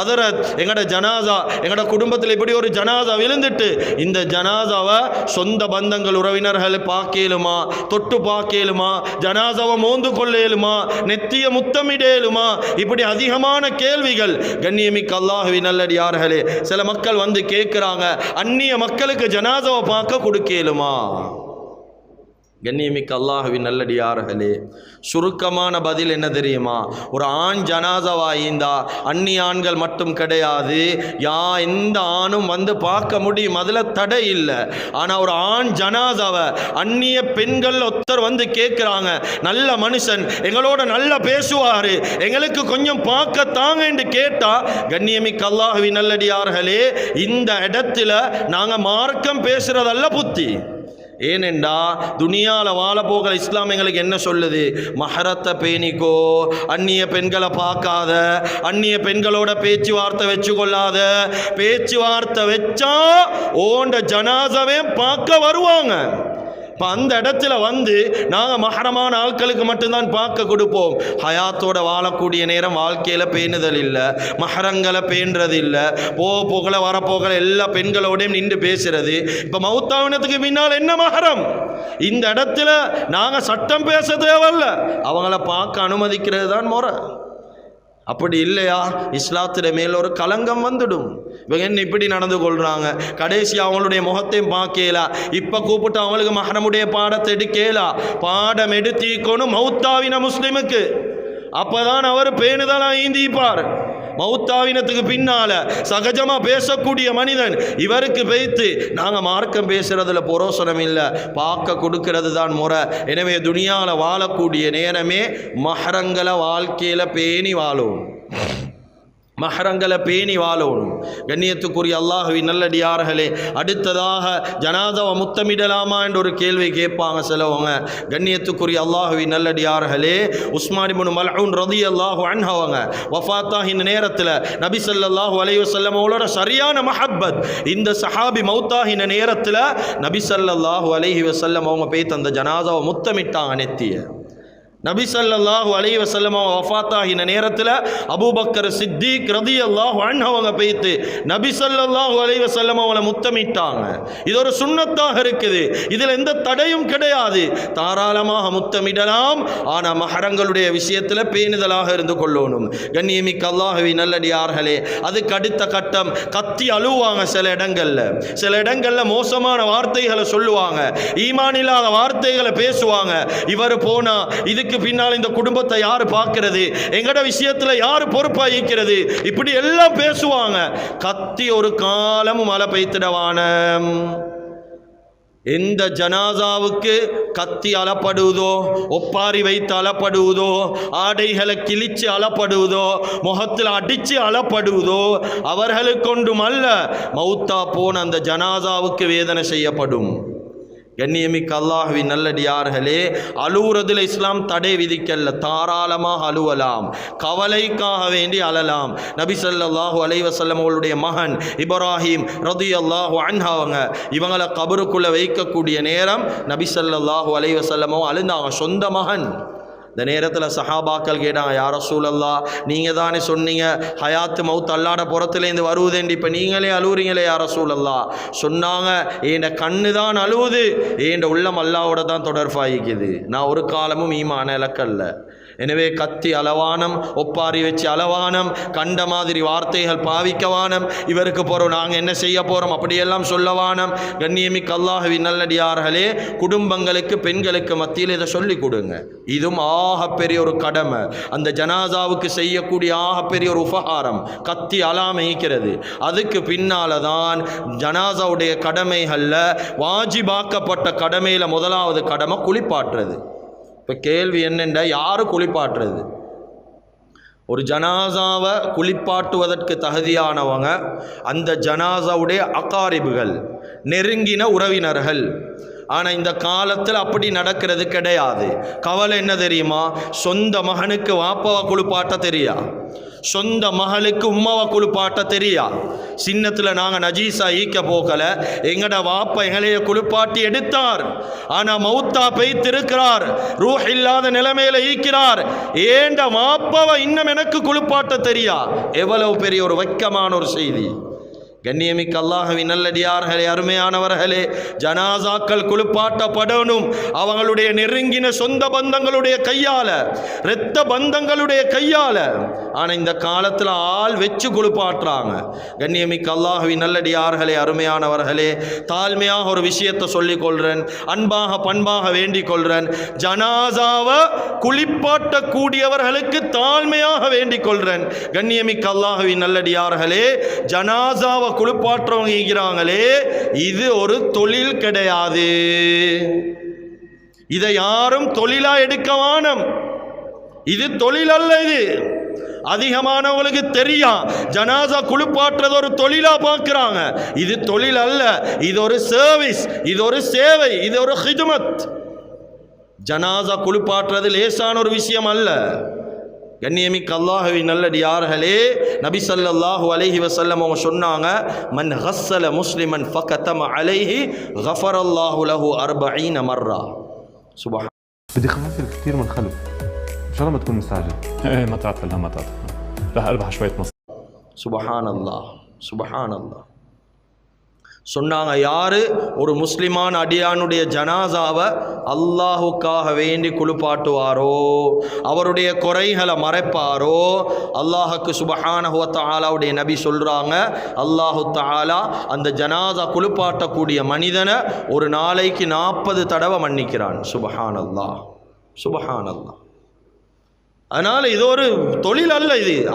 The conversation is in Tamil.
அதரத் எங்கட ஜனாதா எங்கட குடும்பத்தில் இப்படி ஒரு ஜனாதா விழுந்துட்டு இந்த ஜனாதாவை சொந்த பந்தங்கள் உறவினர்கள் பார்க்கலுமா தொட்டு பார்க்கலுமா ஜனாதாவை மோந்து கொள்ளேலுமா நெத்திய முத்தமிடேலுமா இப்படி அதிகமான கேள்விகள் கண்ணியமிக்க அல்லாஹுவி நல்லடியார்களே சில மக்கள் வந்து கேட்குறாங்க அந்நிய மக்களுக்கு ஜனாதாவை பார்க்க கொடுக்கலுமா? கண்ணியமிக்க அல்லாஹுவின் நல்லடியார்களே சுருக்கமான பதில் என்ன தெரியுமா? ஒரு ஆண் ஜனாதவா ஜனாசவாயிந்தா அந்நி ஆண்கள் மட்டும் கிடையாது. யா எந்த ஆணும் வந்து பார்க்க முடியும்? அதில் தடை இல்லை. ஆனால் ஒரு ஆண் ஜனாதவ அந்நிய பெண்கள் ஒருத்தர் வந்து கேட்குறாங்க நல்ல மனுஷன் எங்களோட நல்லா பேசுவார் எங்களுக்கு கொஞ்சம் பார்க்க தாங்க என்று கேட்டால் கண்ணியமிக்க அல்லாஹுவின் நல்லடியார்களே இந்த இடத்துல நாங்கள் மார்க்கம் பேசுகிறதல்ல புத்தி. ஏனெண்டா துனியாவில் வாழ போகிற இஸ்லாம் எங்களுக்கு என்ன சொல்லுது? மஹரத்தை பேணிக்கோ அந்நிய பெண்களை பார்க்காத அந்நிய பெண்களோட பேச்சுவார்த்தை வச்சு கொள்ளாத பேச்சுவார்த்தை வச்சா ஓண்ட ஜனாசவே பார்க்க வருவாங்க. இப்போ அந்த இடத்துல வந்து நாங்கள் மகரமான ஆட்களுக்கு மட்டும்தான் பார்க்க கொடுப்போம். ஹயாத்தோட வாழக்கூடிய நேரம் வாழ்க்கையில் பேணுதல் இல்லை. மகரங்களை பேணுறது இல்லை. போ புகழ வரப்போகல எல்லா பெண்களோடையும் நின்று பேசுறது. இப்போ மௌத்தாவினத்துக்கு பின்னால் என்ன மகரம் இந்த இடத்துல நாங்கள் சட்டம் பேச தேவையில்ல. அவங்கள பார்க்க அனுமதிக்கிறது தான் முறை. அப்படி இல்லையா? இஸ்லாத்திட மேல் ஒரு கலங்கம் வந்துடும். இவங்க என்ன இப்படி நடந்து கொள்றாங்க? கடைசி அவங்களுடைய முகத்தையும் பார்க்கலா? இப்போ கூப்பிட்டு அவங்களுக்கு மகனமுடைய பாடத்தை எடுக்கலா? பாடம் எடுத்திக்கணும் மௌத்தாவின முஸ்லிமுக்கு. அப்பதான் அவர் பேணுதலா ஈந்திப்பார் மௌத்தாவினத்துக்கு பின்னால சகஜமா பேசக்கூடிய மனிதன் இவருக்கு வைத்து நாங்க மார்க்கம் பேசுறதுல புரோசனம் இல்லை. பார்க்க கொடுக்கிறது தான் முறை. எனவே துனியாவில் வாழக்கூடிய நேரமே மஹரங்களை வாழ்க்கையில பேணி வாழும். மஹரங்களை பேணி வாழணும். கண்ணியத்துக்குரிய அல்லாஹுவின் நல்லடியார்களே அடுத்ததாக ஜனாதவ முத்தமிடலாமா என்ற ஒரு கேள்வி கேட்பாங்க சிலவங்க. கண்ணியத்துக்குரிய அல்லாஹுவின் நல்லடியார்களே உஸ்மானிபுன் மல்ஹூன் ரதி அல்லாஹு அன்ஹவங்க வஃபாத்தாகின நேரத்தில் நபி சல்லாஹூ அலைஹி அவங்களோட சரியான மஹப்பத். இந்த சஹாபி மௌத்தாகின நேரத்தில் நபி சல்லாஹூ அலைஹி வசல்லம் அவங்க போய் தந்த ஜனாதாவை முத்தமிட்டாங்க நெத்திய. நபி ஸல்லல்லாஹு அலைஹி வஸல்லம் வஃபாத்தாகின நேரத்தில் அபூபக்கர் சித்திக் ரதி அல்லாஹ் அவங்க பேத்து. நபி சல்லாஹூ அலைஹி வசல்லம் அவளை முத்தமிட்டாங்க. இது ஒரு சுண்ணத்தாக இருக்குது. இதில் எந்த தடையும் கிடையாது. தாராளமாக முத்தமிடலாம். ஆனால் மகரங்களுடைய விஷயத்தில் பேணுதலாக இருந்து கொள்ளணும். கண்ணியமிக்க அல்லாஹவி நல்லடியார்களே அதுக்கு அடுத்த கட்டம் கத்தி அழுவாங்க சில இடங்களில். சில இடங்களில் மோசமான வார்த்தைகளை சொல்லுவாங்க. ஈமான் இல்லாத வார்த்தைகளை பேசுவாங்க. இவர் போனால் இதுக்கு பின்னால் இந்த குடும்பத்தை யார் பார்க்கிறது? எங்கட விஷயத்துல யார் பொறுப்பாக இருக்கிறது இப்படி எல்லாம் பேசுவாங்க. கத்தி ஒரு காலமும் மழை பெய்த்திடவான. எந்த ஜனாசாவுக்கு கத்தி அளப்படுவதோ ஒப்பாரி வைத்து அளப்படுவதோ ஆடைகளை கிழிச்சு அளப்படுவதோ முகத்தில் அடித்து அளப்படுவதோ அவர்களுக்கொண்டும் அல்ல. மௌத்தா போன அந்த ஜனாசாவுக்கு வேதனை செய்யப்படும். கண்ணியமிக்க அல்லாஹுவின் நல்லடியார்களே அழுவுறதுல இஸ்லாம் தடை விதிக்கல்ல தாராளமாக அழுவலாம். கவலைக்காக வேண்டி அழலாம். நபி ஸல்லல்லாஹு அலைஹி வஸல்லம் மகன் இப்ராஹிம் ரதி அல்லாஹு அன்ஹாவங்க இவங்களை கபருக்குள்ளே வைக்கக்கூடிய நேரம் நபி ஸல்லல்லாஹு அலைவசல்லமோ அழுந்தாங்க. சொந்த மகன். இந்த நேரத்தில் சஹாபாக்கள் கேட்டாங்க யார சூழல்லா நீங்கள் தானே சொன்னீங்க ஹயாத்து மவுத் அல்லாட புறத்துலேருந்து வருவதேண்டி இப்போ நீங்களே அழுவுறீங்களே யார சூழல்லா சொன்னாங்க என் கண்ணு தான் அழுவுது என் உள்ளம் அல்லாவோட தான் தொடர்பாகிக்குது நான் ஒரு காலமும் ஈமான இலக்கல்ல எனவே கத்தி அளவானம் ஒப்பாரி வச்சு அளவானம் கண்ட மாதிரி வார்த்தைகள் பாவிக்கவானம். இவருக்கு போகிறோம் நாங்கள் என்ன செய்ய போகிறோம் அப்படியெல்லாம் சொல்லவானம். கண்ணியமிக்க அல்லாஹவி நல்லடியார்களே குடும்பங்களுக்கு பெண்களுக்கு மத்தியில் இதை சொல்லி கொடுங்க. இதுவும் ஆகப்பெரிய ஒரு கடமை. அந்த ஜனாதாவுக்கு செய்யக்கூடிய ஆகப்பெரிய ஒரு உபகாரம் கத்தி அலாமைக்கிறது அதுக்கு பின்னால தான் ஜனாசாவுடைய கடமைகளில் வாஜிபாக்கப்பட்ட கடமையில் முதலாவது கடமை குளிப்பாட்டுறது. இப்போ கேள்வி என்னென்ன யார் குளிப்பாட்டுறது? ஒரு ஜனாசாவை குளிப்பாட்டுவதற்கு தகுதியானவங்க அந்த ஜனாசாவுடைய அகாரிபுகள் நெருங்கின உறவினர்கள். ஆனால் இந்த காலத்தில் அப்படி நடக்கிறது கிடையாது. கவலை என்ன தெரியுமா? சொந்த மகனுக்கு வாப்பாவை குளிப்பாட்ட தெரியா? சொந்த மகளுக்கு உம்மாவை குளிப்பாட்ட தெரியா? சின்னத்தில் நாங்கள் நஜீஸா ஈக்க போகலை. எங்கட வாப்பா எங்களைய குளிப்பாட்டி எடுத்தார். ஆனால் மௌத்தா பெய்த்திருக்கிறார். ரூஹ் இல்லாத நிலைமையில ஈக்கிறார். ஏண்ட வாப்பாவை இன்னும் எனக்கு குளிப்பாட்ட தெரியா? எவ்வளவு பெரிய ஒரு வைக்கமான ஒரு செய்தி. கண்ணியமிக்க அல்லாஹவின் நல்லடியார்களே அருமையானவர்களே ஜனாசாக்கள் குளிப்பாட்டப்படணும். அவங்களுடைய நெருங்கின சொந்த பந்தங்களுடைய கையால இரத்த பந்தங்களுடைய கையால. ஆனா இந்த காலத்துல ஆள் வச்சு குளிப்பாட்டுறாங்க. கண்ணியமிக்க அல்லாஹவின் நல்லடியார்களே அருமையானவர்களே தாழ்மையாக ஒரு விஷயத்தை சொல்லிக் கொள்றேன் அன்பாக பண்பாக வேண்டிக் கொள்றேன் ஜனாசாவை குளிப்பாட்டக்கூடியவர்களுக்கு தாழ்மையாக வேண்டிக் கொள்றேன் கண்ணியமிக்க அல்லாஹவின் நல்லடியார்களே ஜனாசாவை குளிப்பாற்றவங்க இருக்கிறாங்களே இது ஒரு தொழில் கிடையாது. இதை யாரும் தொழிலா எடுக்க வானம். இது தொழில் அல்ல இது. அதிகமானவங்களுக்கு தெரியும். ஜனாசா குளிப்பாற்றுறது ஒரு தொழிலா பார்க்குறாங்க. இது தொழில் அல்ல. இது ஒரு சர்வீஸ் இது ஒரு சேவை இது ஒரு ஹிதுமத் ஜனாசா குளிப்பாற்றுறது லேசான ஒரு விஷயம் அல்ல. கண்ணியமிக்க அல்லாஹுவி நல்லடியார்களே நபி ஸல்லல்லாஹு அலைஹி வஸல்லம் அவங்க சொன்னாங்க மன் ஹஸ்ஸல முஸ்லிமன் ஃபகத்தம அலைஹி கஃபரல்லாஹு லஹு அர்பஈன மர்ரா சுபஹான் بدي خففك كثير من خلف ان شاء الله ما تكون مستعجل ايه ما تعطل ما تعطل رح اربح شويه مصاري சுபஹான் அல்லாஹ் சுபஹான் அல்லாஹ் சொன்னாங்க யார்? ஒரு முஸ்லிமான அடியானுடைய ஜனாசாவை அல்லாஹுக்காக வேண்டி குளிப்பாட்டுவாரோ? அவருடைய குறைகளை மறைப்பாரோ? அல்லாஹுக்கு சுபஹானஹு தாலாவுடைய நபி சொல்கிறாங்க அல்லாஹு தாலா அந்த ஜனாசா குளிப்பாட்டக்கூடிய மனிதனை ஒரு நாளைக்கு நாற்பது தடவை மன்னிக்கிறான். சுபஹான் அல்லா சுபஹான் அல்லா அதனால் இது ஒரு தொழில் அல்ல இது.